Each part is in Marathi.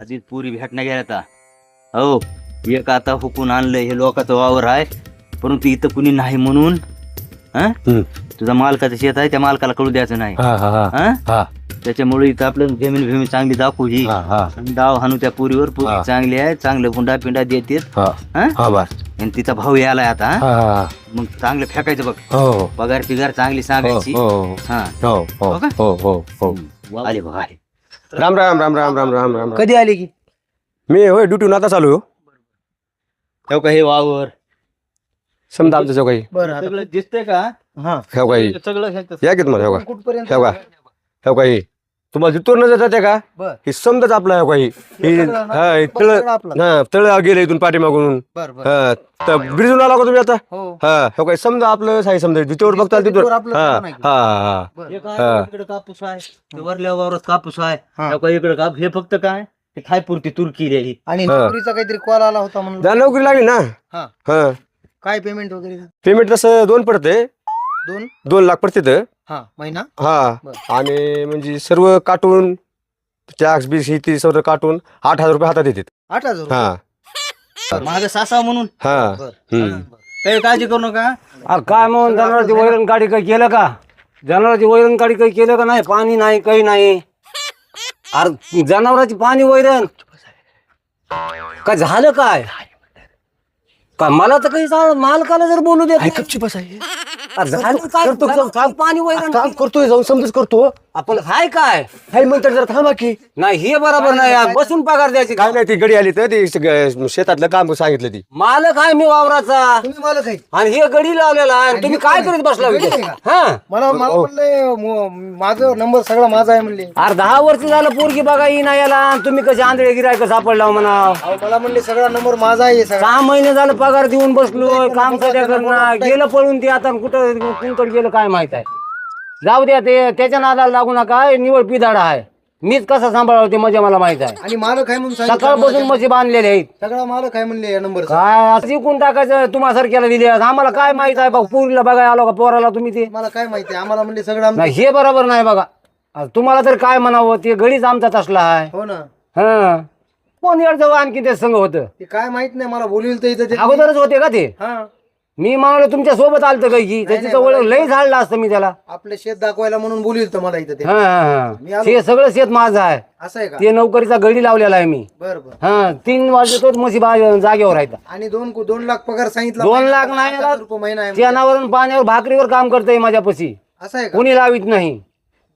आधी पुरी भेटण्या गेल्या आता हो एक आता हुकून आणलंय हे लोकांचं वावर आहे परंतु इथं कुणी नाही म्हणून हं? तुझा मालकाचं शेत आहे त्या मालकाला कळू द्यायचं नाही. हा हा हा. हं? हा. त्याच्यामुळे इथं आपलं जमीन भूमी चांगली दाखवू ही. हा हा. डाव हाणू त्या पुरीवर हा. पुरी चांगली आहे चांगलं हुंडा पिंडा हा. हं? हा बर आणि तिचा भाऊ यायलाय आता हं? हा हा मग चांगलं फेकायचं बघ. हो. पगार पिगार चांगली सांगायची. हो हा हो. हो. हो? हो हो हो. आले बघ आले. राम राम राम राम राम राम राम कधी आले की? मी होय ड्युटीहून आता चालू हो. हो का हे वावर? समजा आमचं काही बरं सगळं दिसतंय का? हो. काही सगळं या घेत मला हो का? कुठपर्यंत हो का? हो? काही तुम्हाला जिथून नजर जाते का? बर. हे समजाच आपलं काही. हे तळ. हा तळ गेले इथून पाठीमागून. बर बर. हा तर ब्रिजून आला का तुम्ही आता? हो. हा हो काही समजा आपलं साई समजा जिथेवर बघता दिसतंय तिथवर. हा. हा. इकडे कापूस आहे वरल्या वावरात कापूस आहे. का इकडे काप हे फक्त काय ते खायपुरती तुरकी रे ही आणि. नोकरीचा काहीतरी कॉल आला होता म्हणून. जा नोकरी लागली ना? हा. हा. काय पेमेंट वगैरे? पेमेंट तसं दोन पडते. दोन? दोन लाख पडते हा महिना? हा बर. आणि म्हणजे सर्व काटून टॅक्स बीस ही ती सर्व काटून आठ हजार रुपये हातात येतात. आठ हजार रुपये. हा. सासा म्हणून? हा. बर. हम्म. काही काळजी करू नका. अरे काय म्हणून जनावरांची वैरण काढी काही केलं का? जनावरांची वैरण काढी काही केलं का नाही? पाणी नाही काही नाही. अरे जनावरांची पाणी वैरण? काय झालं काय? काय मला तर काही सांग मालकाला जर बोलू देत नाही. अरे झालं. काय झालं? काय पाणी वैरण काम करतोय जाऊन समजच करतो. आपण हाय काय? हाय म्हणतात जरा थांबा की. नाही हे बरोबर नाही यार. बसून पगार द्यायची काय नाही ती गडी आली तर ती सगळं शेतातलं काम सांगितलं ती. मालक आहे मी वावराचा. तुम्ही मला काही आणि हे गडी लावलेला आहे. आणि तुम्ही काय करीत बसला गडी? आहे हा? मला मला म्हणले म- माझं नंबर सगळा माझा आहे म्हणले. अरे दहा वर्ष झालं पोरगी बघा येईना याला आणि तुम्ही कसे आंधळे गिरायक सापडला म्हणा अहो, मला म्हणले सगळा नंबर माझा आहे सगळा. सहा महिने झालं पगार देऊन बसलो काम सध्या करणार. गेलं पळून ते आता कुठं कुणकडे गेलं काय माहीत आहे? जाऊ द्या ते त्याच्या नादाला लागू नका हे निवड पिदाडा आहे. मीच कसा सांभाळावं ते म्हणजे मला माहीत आहे. आणि मालक आहे म्हणून सांगितलं सकाळपासून आम्हाला. म्हशी बांधलेले आहेत. सगळा मालक आहे म्हणले या नंबर काय असं विकून टाकायचं तुम्हा सारख्याला दिले आम्हाला काय माहीत आहे बघ पुरीला बघाय आलो का पोराला तुम्ही ते? मला काय माहिती आम्हाला म्हणले सगळं नाही हे बरोबर नाही बघा. आता तुम्हाला तर काय म्हणावं ते गडीच आमचा तसला आहे. हो ना. हा. कोण येडचं आणखी ते संघ होतं? ते काय माहीत नाही मला बोलविल तर इथं ते अगोदरच होते का ते? हा. मी म्हणलो तुमच्यासोबत आलतं काही की? त्याची तर ओळख लई झाडलं असतं मी त्याला. आपलं शेत दाखवायला म्हणून बोलविल तर मला इथं ते. हा, हा, मी हा. आलो. ते सगळं शेत माझं आहे. असं आहे का? ते नोकरीचा गडी लावलेला आहे मी. बर बर. हा तीन म्हशी बा- जागेवर राहायचा आणि दोन दोन लाख पगार सांगितला. दोन लाख नाही आठ हजार रुपये महिना आहे पाण्यावर भाकरीवर काम करतोय माझ्यापाशी. असं आहे का? कोणी लावित नाही.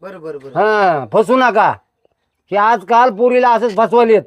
बर बर बर. हा फसू नका. हे आजकाल पोरीला असंच फसवलेत